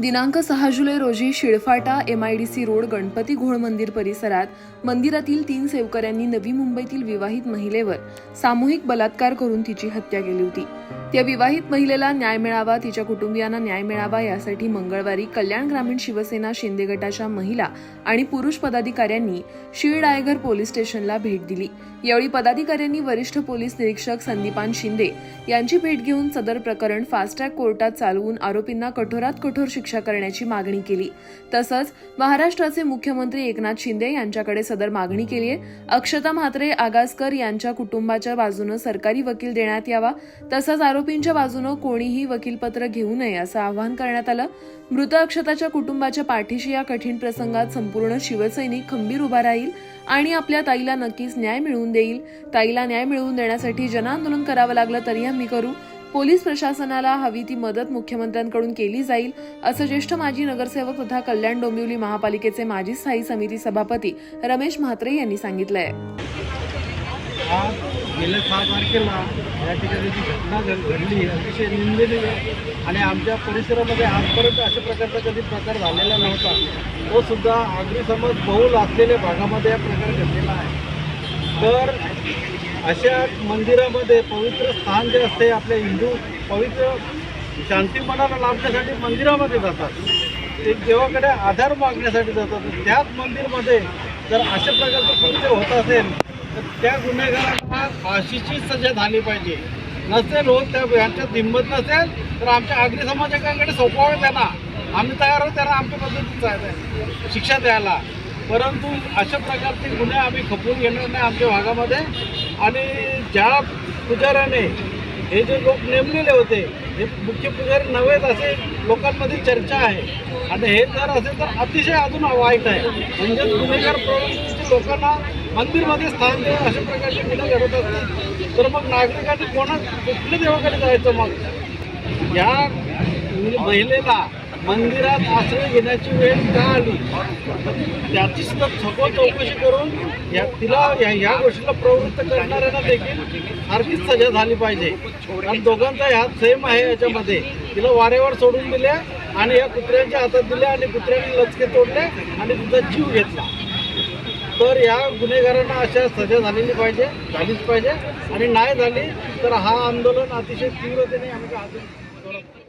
दिनांक सहा जुलै रोजी Shilphata M I D C road Ganpati घोळ मंदिर परिसरात मंदिरातील तीन सेवकऱ्यांनी नवी मुंबईतील विवाहित महिलेवर सामूहिक बलात्कार करून तिची हत्या केली होती. त्या विवाहित महिलेला न्याय मिळावा तिच्या कुटुंबियांना न्याय मिळावा यासाठी मंगळवारी कल्याण ग्रामीण शिवसेना शिंदे गटाच्या महिला आणि पुरुष पदाधिकाऱ्यांनी शिळडायघर पोलीस स्टेशनला भेट दिली. यावेळी पदाधिकाऱ्यांनी वरिष्ठ पोलीस निरीक्षक संदीपान शिंदे यांची भेट घेऊन सदर प्रकरण फास्ट ट्रॅक कोर्टात चालवून आरोपींना कठोरात कठोर शिक्षा करण्याची मागणी केली. तसंच महाराष्ट्राचे मुख्यमंत्री एकनाथ शिंदे यांच्याकडे सदर मागणी केली आहे. अक्षता म्हात्रे आगासकर यांच्या कुटुंबाच्या बाजूनं सरकारी वकील देण्यात यावा तसंच आरोपींच्या बाजूनं कोणीही वकीलपत्र घेऊ नये असं आवाहन करण्यात आलं. मृत अक्षताच्या कुटुंबाच्या पाठीशी या कठीण प्रसंगात संपूर्ण शिवसैनिक खंबीर उभा राहील आणि आपल्या ताईला नक्कीच न्याय मिळवून देईल. ताईला न्याय मिळवून देण्यासाठी जनआंदोलन करावं लागलं तरी आम्ही करू. पोलीस प्रशासनाला हवी ती मदत मुख्यमंत्र्यांकडून केली जाईल असं ज्येष्ठ माजी नगरसेवक तथा कल्याण डोंबिवली महापालिकेचे माजी स्थायी समिती सभापती रमेश म्हात्रे यांनी सांगितलंय. गेल्या सहा तारखेला या ठिकाणी जी घटना घडली अतिशय निंदनीय आणि आमच्या परिसरामध्ये आजपर्यंत अशा प्रकारचा कधी प्रकार झालेला नव्हता. तो सुद्धा अग्निसमज बहुल असलेल्या भागामध्ये हा प्रकार घडलेला आहे. तर अशा मंदिरामध्ये पवित्र स्थान जे असते आपल्या हिंदू पवित्र शांती मनाला लाभण्यासाठी मंदिरामध्ये जातात. ते देवाकडे आधार मागण्यासाठी जातात. त्याच मंदिरमध्ये जर अशा प्रकारचं कृत्य होत असेल तर त्या गुन्हेगारांना फाशीची सजा झाली पाहिजे. नसेल होत त्या ह्यांच्या हिंमत नसेल तर आमच्या आगरी समाजाकडे सोपवावे त्यांना. आम्ही तयार आहोत त्यांना आमच्या पद्धतीत आहे. शिक्षा द्यायला. परंतु अशा प्रकारचे गुन्हे आम्ही खपवून घेणार नाही आमच्या भागामध्ये. आणि ज्या पुजाऱ्याने हे जे लोक नेमलेले होते हे मुख्य पुजारी नव्हेत असे लोकांमध्ये चर्चा आहे. आणि हे जर असेल तर अतिशय अजून वाईट आहे. म्हणजे गुन्हेगार प्रवृत्तीचे लोकांना मंदिरमध्ये स्थान देऊन अशा प्रकारचे गुन्हे घडत असतात. तर मग नागरिकांनी कोणा कुठल्या देवाकडे जायचं मग? या महिलेला मंदिरात आश्रय घेण्याची वेळ का आली? त्याची सुद्धा सखोल चौकशी करून या तिला या ह्या गोष्टीला प्रवृत्त करणाऱ्यांना देखील सारखीच सजा झाली पाहिजे. आणि दोघांचा ह्यात सेम आहे याच्यामध्ये. तिला वारेवर सोडून दिले आणि या कुत्र्यांच्या हातात दिले आणि कुत्र्यांनी लचके तोडले आणि तिचा जीव घेतला. तर या गुन्हेगारांना अशा सजा झालेली पाहिजे झालीच पाहिजे. आणि नाही झाली तर हा आंदोलन अतिशय तीव्रतेने आम्ही हातून